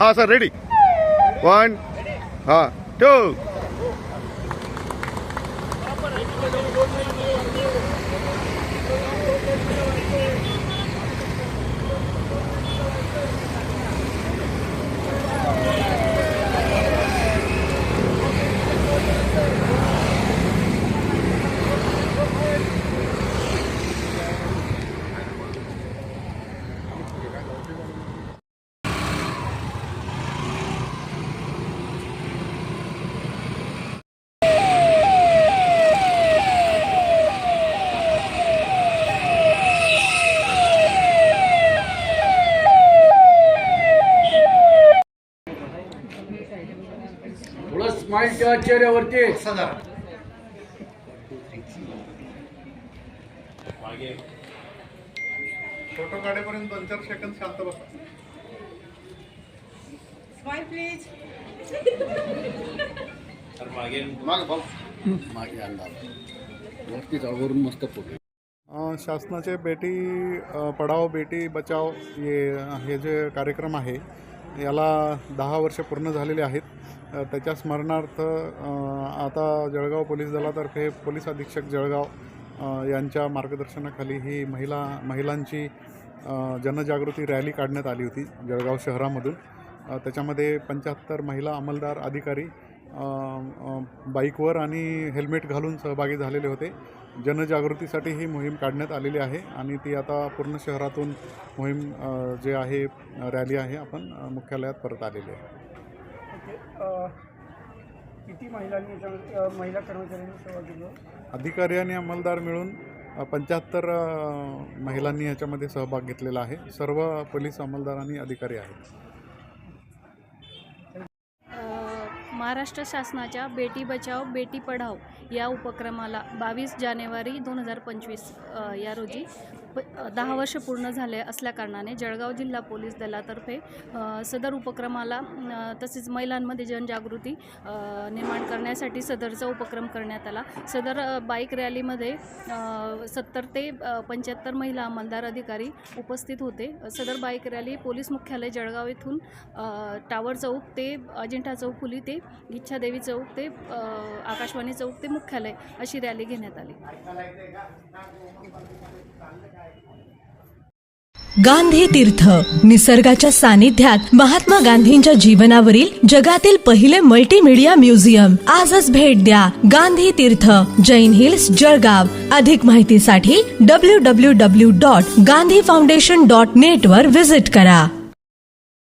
हा sir ready one हा to ठेवा चेहऱ्यावरती फोटो काढेपर्यंत दोन चार सेकंद शांत बसा. स्माइल प्लीज माग. मागे वरती मस्त फोटो. अ, शासनाचे बेटी पढाओ बेटी बचाव हे हे जे कार्यक्रम आहे याला दहा वर्ष पूर्ण झालेले आहेत. त्याच्या स्मरणार्थ आता जळगाव पोलीस दलातर्फे पोलीस अधीक्षक जळगाव यांच्या मार्गदर्शनाखाली ही महिला महिलांची जनजागृती रॅली काढण्यात आली होती जळगाव शहरामधून. त्याच्यामध्ये पंच्याहत्तर महिला अंमलदार अधिकारी बाईकवर आणि हेल्मेट घालून सहभागी झालेले होते. जनजागृतीसाठी ही मोहीम काढण्यात आलेली आहे आणि ती आता पूर्ण शहरातून मोहीम जे आहे रॅली आहे आपण मुख्यालयात परत आलेली आहे. किती महिलांनी महिला कर्मचाऱ्यांनी सहभाग अधिकारी आणि अंमलदार मिळून पंच्याहत्तर महिलांनी याच्यामध्ये सहभाग घेतलेला आहे. सर्व पोलीस अंमलदार आणि अधिकारी आहेत. महाराष्ट्र शासनाच्या बेटी बचाव बेटी पढाव या उपक्रमाला बावीस जानेवारी दोन हजार पंचवीस या रोजी प दहा वर्ष पूर्ण झाले असल्याकारणाने जळगाव जिल्हा पोलीस दलातर्फे सदर उपक्रमाला तसेच महिलांमध्ये जनजागृती निर्माण करण्यासाठी सदरचा उपक्रम करण्यात आला. सदर बाईक रॅलीमध्ये सत्तर ते पंच्याहत्तर महिला अंमलदार अधिकारी उपस्थित होते. सदर बाईक रॅली पोलीस मुख्यालय जळगाव येथून टावर चौक ते अजिंठा चौक खुली ते गिच्छादेवी चौक ते आकाशवाणी चौक ते मुख्यालय अशी रॅली घेण्यात आली. गांधी तीर्थ निसर्गाच्या सानिध्यात महात्मा गांधींच्या जीवनावरील जगातील पहिले मल्टीमीडिया म्युझियम आजच भेट द्या गांधी तीर्थ जैन हिल्स जळगाव. अधिक माहितीसाठी W W W dot Gandhi foundation dot net वर विजिट करा.